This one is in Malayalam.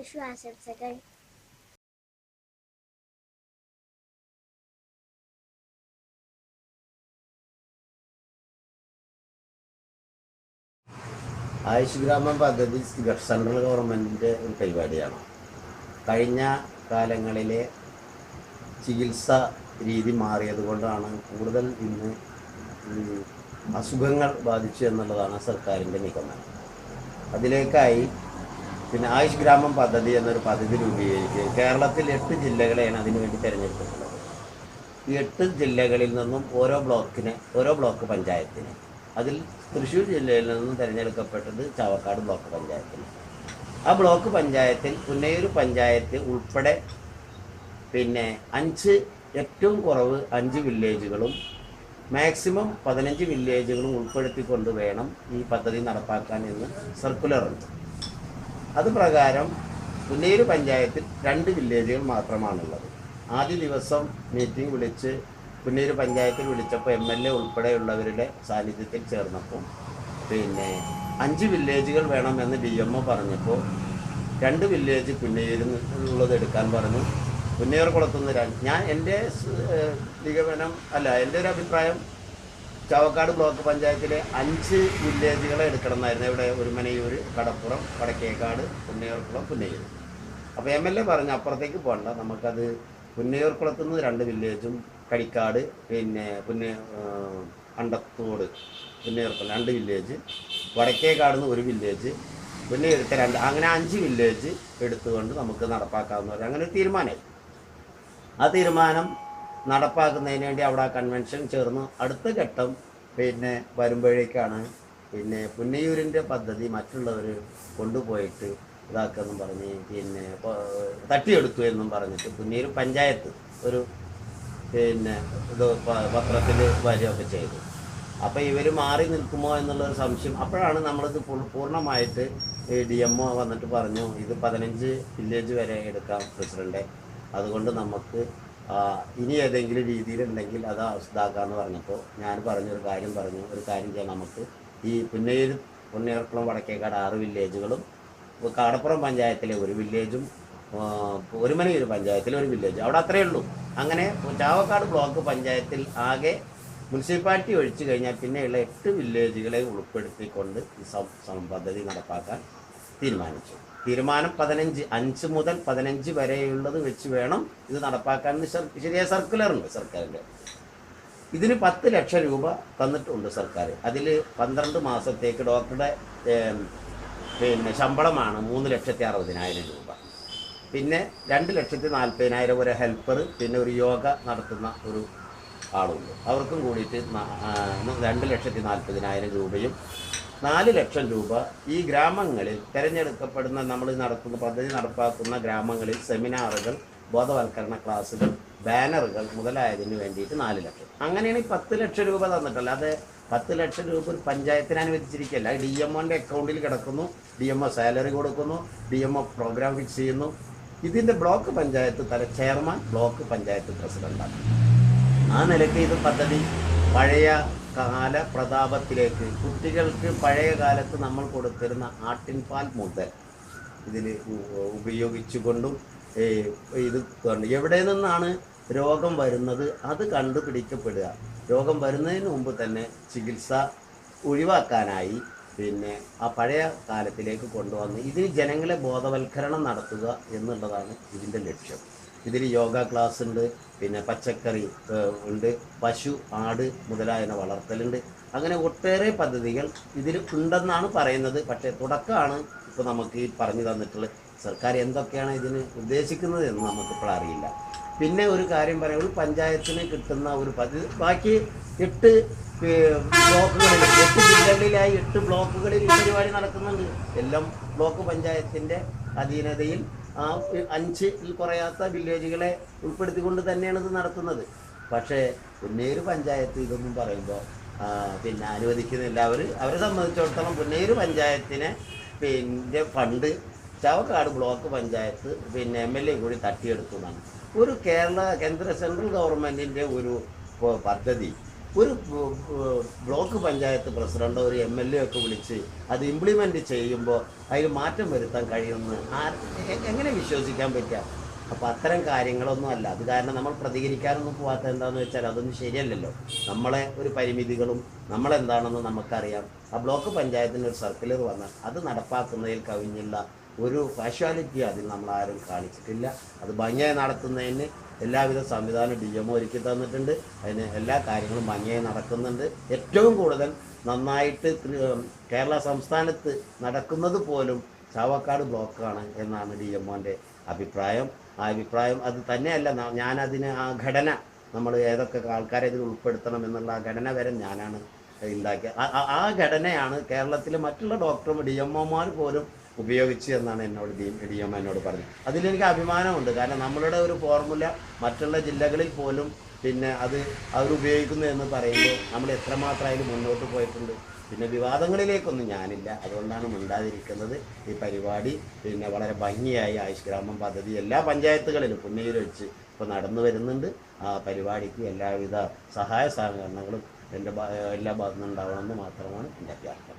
വിഷു ആശംസകൾ ആയുഷ് ഗ്രാമം പദ്ധതി സെൻട്രൽ ഗവൺമെന്റിന്റെ ഒരു പരിപാടിയാണ്. കഴിഞ്ഞ കാലങ്ങളിലെ ചികിത്സ രീതി മാറിയതുകൊണ്ടാണ് കൂടുതൽ ഇന്ന് അസുഖങ്ങൾ ബാധിച്ചു എന്നുള്ളതാണ് സർക്കാരിന്റെ നിഗമനം. അതിലേക്കായി പിന്നെ ആയുഷ് ഗ്രാമം പദ്ധതി എന്നൊരു പദ്ധതി രൂപീകരിക്കുക കേരളത്തിൽ എട്ട് ജില്ലകളെയാണ് അതിനുവേണ്ടി തിരഞ്ഞെടുത്തിട്ടുള്ളത്. ഈ എട്ട് ജില്ലകളിൽ നിന്നും ഓരോ ബ്ലോക്കിന് ഓരോ ബ്ലോക്ക് പഞ്ചായത്തിന്. അതിൽ തൃശ്ശൂർ ജില്ലയിൽ നിന്നും തിരഞ്ഞെടുക്കപ്പെട്ടത് ചാവക്കാട് ബ്ലോക്ക് പഞ്ചായത്തിന്. ആ ബ്ലോക്ക് പഞ്ചായത്തിൽ പുന്നയൂർ പഞ്ചായത്ത് ഉൾപ്പെടെ പിന്നെ അഞ്ച് ഏറ്റവും കുറവ് അഞ്ച് വില്ലേജുകളും മാക്സിമം പതിനഞ്ച് വില്ലേജുകളും ഉൾപ്പെടുത്തിക്കൊണ്ട് വേണം ഈ പദ്ധതി നടപ്പാക്കാൻ എന്ന് സർക്കുലറുണ്ട് അത് പ്രകാരം പുന്നേര് പഞ്ചായത്തിൽ രണ്ട് വില്ലേജുകൾ മാത്രമാണുള്ളത്. ആദ്യ ദിവസം മീറ്റിംഗ് വിളിച്ച് പുന്നേര് പഞ്ചായത്തിൽ വിളിച്ചപ്പോൾ എം എൽ എ ഉൾപ്പെടെയുള്ളവരുടെ സാന്നിധ്യത്തിൽ ചേർന്നപ്പോൾ പിന്നെ അഞ്ച് വില്ലേജുകൾ വേണമെന്ന് ഡി എം ഒ പറഞ്ഞപ്പോൾ രണ്ട് വില്ലേജ് പുന്നയൂരിൽ ഉള്ളത് എടുക്കാൻ പറഞ്ഞു. പുന്നേർ കുളത്തുനിന്ന് രണ്ട് ഞാൻ എന്റെ നിഗമനം അല്ല എന്റെ ഒരു അഭിപ്രായം ചാവക്കാട് ബ്ലോക്ക് പഞ്ചായത്തിലെ അഞ്ച് വില്ലേജുകളെ എടുക്കണം എന്നായിരുന്നു ഇവിടെ ഒരുമനയൂർ കടപ്പുറം വടക്കേക്കാട് പുന്നയൂർക്കുളം പുന്നയൂർ അപ്പോൾ എം എൽ എ പറഞ്ഞു അപ്പുറത്തേക്ക് പോകണ്ട. നമുക്കത് പുന്നയൂർക്കുളത്തു നിന്ന് രണ്ട് വില്ലേജും കടിക്കാട് പിന്നെ പുന്ന അണ്ടത്തോട് പുന്നയൂർക്കുളം രണ്ട് വില്ലേജ് വടക്കേക്കാട് നിന്ന് ഒരു വില്ലേജ് പുന്നയൂരത്തെ രണ്ട് അങ്ങനെ അഞ്ച് വില്ലേജ് എടുത്തുകൊണ്ട് നമുക്ക് നടപ്പാക്കാവുന്ന അങ്ങനെ ഒരു തീരുമാനമായി. ആ തീരുമാനം നടപ്പാക്കുന്നതിന് വേണ്ടി അവിടെ കൺവെൻഷൻ ചേർന്നു. അടുത്ത ഘട്ടം പിന്നെ വരുമ്പോഴേക്കാണ് പിന്നെ പുന്നയൂരിന്റെ പദ്ധതി മറ്റുള്ളവർ കൊണ്ടുപോയിട്ട് ഇതാക്കെന്നും പറഞ്ഞ് പിന്നെ തട്ടിയെടുത്തു എന്നും പറഞ്ഞിട്ട് പുന്നയൂർ പഞ്ചായത്ത് ഒരു പിന്നെ ഇത് പത്രത്തിൽ വരികയൊക്കെ ചെയ്തു. അപ്പോൾ ഇവർ മാറി നിൽക്കുമോ എന്നുള്ളൊരു സംശയം. അപ്പോഴാണ് നമ്മളിത് പൂർ- പൂർണമായിട്ട് ഡി എം ഒ വന്നിട്ട് പറഞ്ഞു ഇത് പതിനഞ്ച് വില്ലേജ് വരെ എടുക്കാം പ്രസിഡന്റെ അതുകൊണ്ട് നമുക്ക് ഇനി ഏതെങ്കിലും രീതിയിലുണ്ടെങ്കിൽ അത് ഇതാക്കാമെന്ന് പറഞ്ഞപ്പോൾ ഞാൻ പറഞ്ഞൊരു കാര്യം പറഞ്ഞു. ഒരു കാര്യം ചെയ്യാം നമുക്ക്. ഈ പുന്നയൂർ പുന്നയൂർക്കുളം വടക്കേക്കാട് ആറ് വില്ലേജുകളും കാടപ്പുറം പഞ്ചായത്തിലെ ഒരു വില്ലേജും ഒരുമനയൂർ പഞ്ചായത്തിലെ ഒരു വില്ലേജ്. അവിടെ അത്രയേ ഉള്ളൂ. അങ്ങനെ ചാവക്കാട് ബ്ലോക്ക് പഞ്ചായത്തിൽ ആകെ മുനിസിപ്പാലിറ്റി ഒഴിച്ചു കഴിഞ്ഞാൽ പിന്നെയുള്ള എട്ട് വില്ലേജുകളെ ഉൾപ്പെടുത്തിക്കൊണ്ട് ഈ പദ്ധതി നടപ്പാക്കാൻ തീരുമാനിച്ചു. തീരുമാനം പതിനഞ്ച് അഞ്ച് മുതൽ പതിനഞ്ച് വരെയുള്ളത് വെച്ച് വേണം ഇത് നടപ്പാക്കാൻ. ശരിയായ സർക്കുലറുണ്ട് സർക്കാരിന്റെ. ഇതിന് പത്ത് ലക്ഷം രൂപ തന്നിട്ടുണ്ട് സർക്കാർ. അതിൽ പന്ത്രണ്ട് മാസത്തേക്ക് ഡോക്ടറുടെ പിന്നെ ശമ്പളമാണ് മൂന്ന് ലക്ഷത്തി അറുപതിനായിരം രൂപ. പിന്നെ രണ്ട് ലക്ഷത്തി നാൽപ്പതിനായിരം ഒരു ഹെൽപ്പർ പിന്നെ ഒരു യോഗ നടത്തുന്ന ഒരു ആളുണ്ട്. അവർക്കും കൂടിയിട്ട് രണ്ട് ലക്ഷത്തി നാൽപ്പതിനായിരം രൂപയും നാല് ലക്ഷം രൂപ ഈ ഗ്രാമങ്ങളിൽ തിരഞ്ഞെടുക്കപ്പെടുന്ന നമ്മൾ നടത്തുന്ന പദ്ധതി നടപ്പാക്കുന്ന ഗ്രാമങ്ങളിൽ സെമിനാറുകൾ ബോധവൽക്കരണ ക്ലാസ്സുകൾ ബാനറുകൾ മുതലായതിന് വേണ്ടിയിട്ട് നാല് ലക്ഷം. അങ്ങനെയാണ് ഈ പത്ത് ലക്ഷം രൂപ തന്നിട്ടുള്ളത്. അത് പത്ത് ലക്ഷം രൂപ ഒരു പഞ്ചായത്തിന് അനുവദിച്ചിരിക്കുകയല്ല. ഡി എം ഒന്റെ അക്കൗണ്ടിൽ കിടക്കുന്നു. ഡി എം ഒ സാലറി കൊടുക്കുന്നു. D M O programme fix ചെയ്യുന്നു. ഇതിന്റെ ബ്ലോക്ക് പഞ്ചായത്ത് തല ചെയർമാൻ ബ്ലോക്ക് പഞ്ചായത്ത് പ്രസിഡന്റാണ് ആ നിലയ്ക്ക് ഇത് പദ്ധതി പഴയ കാല പ്രതാപത്തിലേക്ക് കുട്ടികൾക്ക് പഴയ കാലത്ത് നമ്മൾ കൊടുത്തിരുന്ന ആട്ടിൻപാൽ മുതൽ ഇതിൽ ഉപയോഗിച്ചുകൊണ്ടും ഇത് എവിടെ നിന്നാണ് രോഗം വരുന്നത് അത് കണ്ടുപിടിക്കപ്പെടുക. രോഗം വരുന്നതിന് മുമ്പ് തന്നെ ചികിത്സ ഒഴിവാക്കാനായി പിന്നെ ആ പഴയ കാലത്തിലേക്ക് കൊണ്ടുവന്ന് ഇതിന് ജനങ്ങളെ ബോധവൽക്കരണം നടത്തുക എന്നുള്ളതാണ് ഇതിന്റെ ലക്ഷ്യം. ഇതിൽ യോഗ ക്ലാസ് ഉണ്ട് പിന്നെ പച്ചക്കറി ഉണ്ട് പശു ആട് മുതലായവ വളർത്തലുണ്ട്. അങ്ങനെ ഒട്ടേറെ പദ്ധതികൾ ഇതിൽ ഉണ്ടെന്നാണ് പറയുന്നത്. പക്ഷേ തുടക്കമാണ് ഇപ്പോൾ നമുക്ക് ഈ പറഞ്ഞു തന്നിട്ടുള്ളത് സർക്കാർ എന്തൊക്കെയാണ് ഇതിന് ഉദ്ദേശിക്കുന്നത് എന്ന് നമുക്കിപ്പോൾ അറിയില്ല. പിന്നെ ഒരു കാര്യം പറയാം. ഒരു പഞ്ചായത്തിന് കിട്ടുന്ന ഒരു പദ്ധതി ബാക്കി എട്ട് ബ്ലോക്കുകളിൽ എട്ട് ജില്ലകളിലായി എട്ട് ബ്ലോക്കുകളിൽ ഈ പരിപാടി നടക്കുന്നുണ്ട്. എല്ലാം ബ്ലോക്ക് പഞ്ചായത്തിന്റെ അധീനതയിൽ ആ അഞ്ചിൽ കുറയാത്ത വില്ലേജുകളെ ഉൾപ്പെടുത്തിക്കൊണ്ട് തന്നെയാണ് ഇത് നടത്തുന്നത്. പക്ഷേ പുന്നേര് പഞ്ചായത്ത് ഇതൊന്നും പറയുമ്പോൾ പിന്നെ അനുവദിക്കുന്നില്ല അവർ അവരെ സംബന്ധിച്ചിടത്തോളം പുന്നേര് പഞ്ചായത്തിനെ പിന്നെ ഫണ്ട് ചാവക്കാട് ബ്ലോക്ക് പഞ്ചായത്ത് പിന്നെ എം എൽ എ കൂടി തട്ടിയെടുത്തതാണ് ഒരു കേരള കേന്ദ്ര സെൻട്രൽ ഗവൺമെന്റിന്റെ ഒരു പദ്ധതി ഒരു ബ്ലോക്ക് പഞ്ചായത്ത് പ്രസിഡന്റോ ഒരു എം എൽ എ ഒക്കെ വിളിച്ച് അത് ഇംപ്ലിമെന്റ് ചെയ്യുമ്പോൾ അതിൽ മാറ്റം വരുത്താൻ കഴിയുമെന്ന് എങ്ങനെ വിശ്വസിക്കാൻ പറ്റുക അപ്പോൾ അത്തരം കാര്യങ്ങളൊന്നും അല്ല. അത് കാരണം നമ്മൾ പ്രതികരിക്കാനൊന്നും പോകാത്ത എന്താണെന്ന് വെച്ചാൽ അതൊന്നും ശരിയല്ലല്ലോ. നമ്മളെ ഒരു പരിമിതികളും നമ്മളെന്താണെന്ന് നമുക്കറിയാം. ആ ബ്ലോക്ക് പഞ്ചായത്തിന് ഒരു സർക്കുലർ വന്നാൽ അത് നടപ്പാക്കുന്നതിൽ കവിഞ്ഞുള്ള ഒരു കാഷ്വാലിറ്റി അതിൽ നമ്മൾ ആരും കാണിച്ചിട്ടില്ല. അത് ഭംഗിയായി നടത്തുന്നതിന് എല്ലാവിധ സംവിധാനം ഡി എം ഒരുക്കി തന്നിട്ടുണ്ട്. അതിന് എല്ലാ കാര്യങ്ങളും ഭംഗിയായി നടക്കുന്നുണ്ട്. ഏറ്റവും കൂടുതൽ നന്നായിട്ട് കേരള സംസ്ഥാനത്ത് നടക്കുന്നത് പോലും ചാവക്കാട് ബ്ലോക്കാണ് എന്നാണ് ഡി എം ഒന്റെ അഭിപ്രായം. ആ അഭിപ്രായം അത് തന്നെയല്ല ഞാനതിന് ആ ഘടന നമ്മൾ ഏതൊക്കെ ആൾക്കാരെ ഇതിൽ ഉൾപ്പെടുത്തണം എന്നുള്ള ആ ഘടന വരെ ഞാനാണ് ഉണ്ടാക്കിയത് ആ ഘടനയാണ് കേരളത്തിലെ മറ്റുള്ള ഡോക്ടർമാർ ഡി എം ഒമാർ പോലും ഉപയോഗിച്ച് എന്നാണ് എന്നോട് ഡി ഡി എം എന്നോട് പറഞ്ഞത്. അതിലെനിക്ക് അഭിമാനമുണ്ട്. കാരണം നമ്മളുടെ ഒരു ഫോർമുല മറ്റുള്ള ജില്ലകളിൽ പോലും പിന്നെ അത് അവരുപയോഗിക്കുന്നു എന്ന് പറയുമ്പോൾ നമ്മൾ എത്രമാത്രം അതിൽ മുന്നോട്ട് പോയിട്ടുണ്ട്. പിന്നെ വിവാദങ്ങളിലേക്കൊന്നും ഞാനില്ല. അതുകൊണ്ടാണ് മിണ്ടാതിരിക്കുന്നത്. ഈ പരിപാടി പിന്നെ വളരെ ഭംഗിയായി ആയുഷ് ഗ്രാമം പദ്ധതി എല്ലാ പഞ്ചായത്തുകളിലും പുന്നയിൽ വെച്ച് ഇപ്പോൾ നടന്നു വരുന്നുണ്ട്. ആ പരിപാടിക്ക് എല്ലാവിധ സഹായ സഹകരണങ്ങളും എന്റെ എല്ലാ ഭാഗത്തുനിന്നും ഉണ്ടാവണമെന്ന് മാത്രമാണ് എന്റെ അഭ്യർത്ഥന.